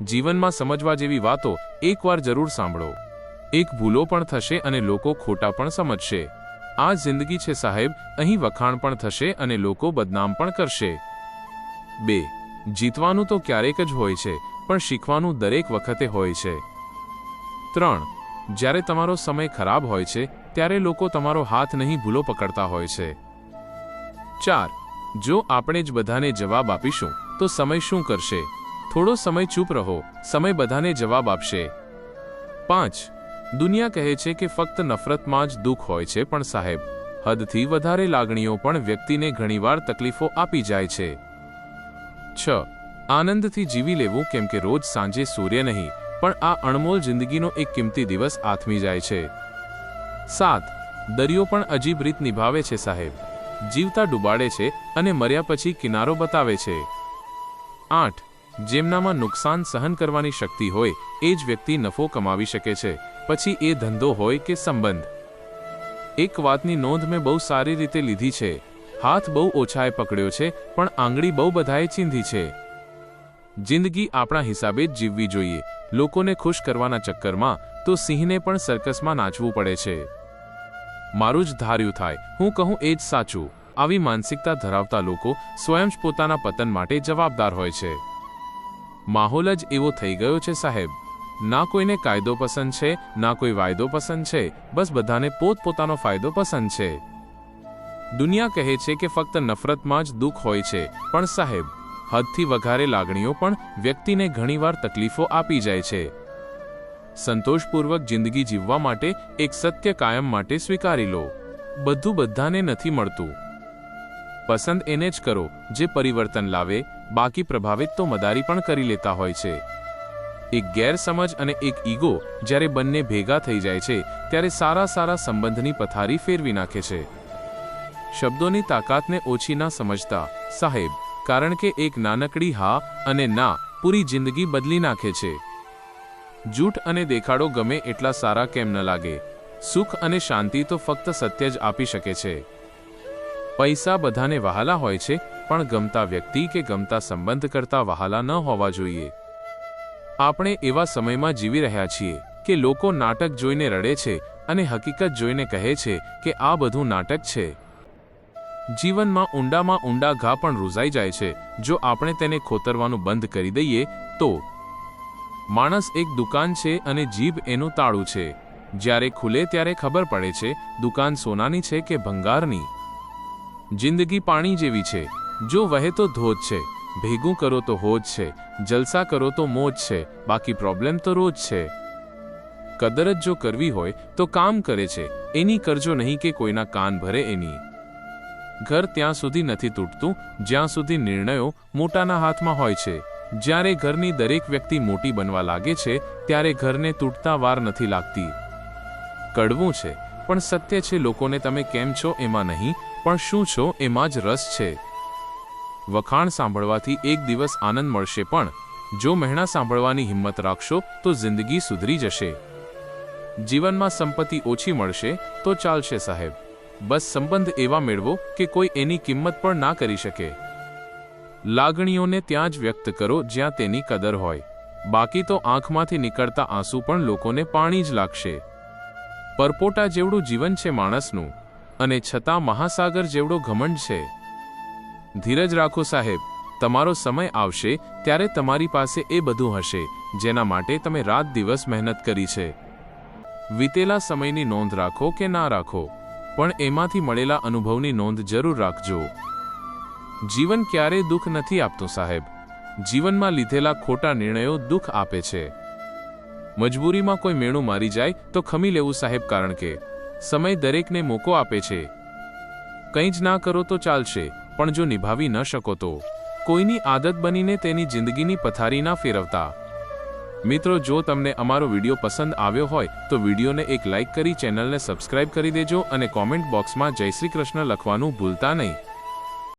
જીવનમાં સમજવા જેવી વાતો એકવાર જરૂર સાંભળો. એક ભૂલો પણ થશે અને લોકો ખોટા પણ સમજશે. આ જિંદગી છે સાહેબ, અહીં વખાણ પણ થશે અને લોકો બદનામ પણ કરશે. બે, જીતવાનું તો ક્યારેક જ હોય છે, પણ શીખવાનું દરેક વખતે હોય છે. ત્રણ, જ્યારે તમારો સમય ખરાબ હોય છે, ત્યારે લોકો તમારો હાથ નહીં ભૂલો પકડતા હોય છે. ચાર, જો આપણે જ બધાને જવાબ આપીશું, તો સમય શું કરશે? થોડો સમય ચૂપ રહો, સમય બધાને જવાબ આપશે. પાંચ. દુનિયા કહે છે કે ફક્ત નફરતમાં જ દુઃખ હોય છે, પણ સાહેબ, હદથી વધારે લાગણીઓ પણ વ્યક્તિને ઘણીવાર તકલીફો આપી જાય છે. છ. આનંદથી જીવી લેવું, કેમ કે રોજ સાંજે સૂર્ય નહીં, પણ આ અણમોલ જિંદગીનો એક કિંમતી દિવસ આથમી જાય છે. સાત. દરિયો પણ અજીબ રીત નિભાવે છે, સાહેબ. જીવતા ડૂબાડે છે અને મર્યા પછી કિનારો બતાવે છે. આઠ. જેમનામાં નુકસાન સહન કરવાની શક્તિ હોય, એ જ વ્યક્તિ નફો કમાવી શકે છે. પછી એ ધંધો હોય કે સંબંધ. એક વાતની નોંધ મેં બહુ સારી રીતે લીધી છે. હાથ બહુ ઓછાએ પકડ્યો છે, પણ આંગળી બહુ બધાએ ચીંધી છે. જિંદગી આપણા હિસાબે જ જીવવી જોઈએ. લોકોને ખુશ કરવાના ચક્કરમાં, તો સિંહને પણ સર્કસમાં નાચવું પડે છે. મારું જ ધાર્યું થાય. હું કહું એ જ સાચું. આવી માનસિકતા ધરાવતા લોકો સ્વયં જ પોતાના પતન માટે જવાબદાર હોય છે. માહોલ જ એવો થઈ ગયો છે, સાહેબ. ના કોઈને કાયદો પસંદ છે, ના કોઈ વાયદો પસંદ છે, બસ બધાને પોતપોતાનો ફાયદો પસંદ છે. દુનિયા કહે છે કે ફક્ત નફરતમાં જ દુઃખ હોય છે, પણ સાહેબ, હદથી વધારે લાગણીઓ પણ વ્યક્તિને ઘણીવાર તકલીફો આપી જાય છે. સંતોષપૂર્વક જિંદગી જીવવા માટે એક સત્ય કાયમ માટે સ્વીકારી લો. બધું બધાને નથી મળતું. પસંદ એને જ કરો, જે પરિવર્તન લાવે બાકી પ્રભાવિત તો મદારી પણ કરી લેતા હોય છે. એક ગેરસમજ અને એક ઈગો જ્યારે બંને ભેગા થઈ જાય છે, ત્યારે સારા સારા સંબંધની પથારી ફેરવી નાખે છે. શબ્દોની તાકાતને ઓછી ના સમજતા, સાહેબ, કારણ કે એક નાનકડી હા અને ના પૂરી જિંદગી બદલી નાખે છે. જૂઠ અને દેખાડો ગમે એટલા સારા કેમ ન લાગે. સુખ અને શાંતિ તો ફક્ત સત્ય જ આપી શકે છે. પૈસા બધાને વહાલા હોય છે પણ ગમતા વ્યક્તિ કે ગમતા સંબંધ કરતા વહાલા ન હોવા જોઈએ. આપણે એવા સમયમાં જીવી રહ્યા છીએ કે લોકો નાટક જોઈને રડે છે અને હકીકત જોઈને કહે છે કે આ બધું નાટક છે. જીવનમાં ઊંડામાં ઊંડા ઘા પણ રૂઝાઈ જાય છે. જો આપણે તેને ખોતરવાનું બંધ કરી દઈએ, તો માણસ એક દુકાન છે અને જીભ એનું તાળું છે. જ્યારે ખુલે ત્યારે ખબર પડે છે, દુકાન સોનાની છે કે ભંગારની. જિંદગી પાણી જેવી છે. જો વહે તો ધોધ છે, ભેગું કરો તો હોજ છે, જલસા કરો તો મોજ છે, બાકી પ્રોબ્લેમ તો રોજ છે. કદર જ જો કરવી હોય તો કામ કરે છે, એની કરજો નહીં કે કોઈના કાન ભરે એની. ઘર ત્યાં સુધી નથી તૂટતું, જ્યાં સુધી નિર્ણયો મોટાના હાથમાં હોય છે. જ્યારે ઘરની દરેક વ્યક્તિ મોટી બનવા લાગે છે, ત્યારે ઘરને તૂટતા વાર નથી લાગતી. કડવું છે, પણ સત્ય છે, લોકોને તમે કેમ છો એમાં નહીં, પણ શું છો એમાં જ રસ છે. વખાણ સાંભળવાથી એક દિવસ આનંદ મળશે પણ. જો મહેણા સાંભળવાની હિંમત રાખશો, તો જિંદગી સુધરી જશે. જીવનમાં સંપત્તિ ઓછી મળશે, તો ચાલશે સાહેબ. બસ સંબંધ એવા મેળવો કે કોઈ એની કિંમત પણ ના કરી શકે. લાગણીઓને ત્યાં જ વ્યક્ત કરો જ્યાં તેની કદર હોય. બાકી તો આંખમાંથી નીકળતા આંસુ પણ લોકોને પાણી જ લાગશે. પરપોટા જેવડું જીવન છે માણસનું. અને છતાં મહાસાગર જેવડો ઘમંડ છે. ધીરજ રાખો સાહેબ, તમારો સમય આવશે ત્યારે તમારી પાસે એ બધું હશે, જેના માટે તમે રાત દિવસ મહેનત કરી છે. વીતેલા સમયની નોંધ રાખો કે ના રાખો, પણ એમાંથી મળેલા અનુભવની નોંધ જરૂર રાખજો. જીવન ક્યારેય દુઃખ નથી આપતું સાહેબ, જીવનમાં લીધેલા ખોટા નિર્ણયો દુઃખ આપે છે. મજબૂરીમાં કોઈ મેણું મારી જાય તો ખમી લેવું સાહેબ કારણ કે, સમય દરેકને મોકો આપે છે. કંઈ જ ના કરો તો ચાલશે પણ જો નિભાવી ન શકો તો, કોઈની આદત બનીને તેની જિંદગીની પથારી ના ફેરવતા. મિત્રો, જો તમને અમારો વીડિયો પસંદ આવ્યો હોય, તો વિડીયોને એક લાઇક કરી ચેનલને સબસ્ક્રાઇબ કરી દેજો અને કોમેન્ટ બોક્સમાં જય શ્રી કૃષ્ણ લખવાનું ભૂલતા નહીં.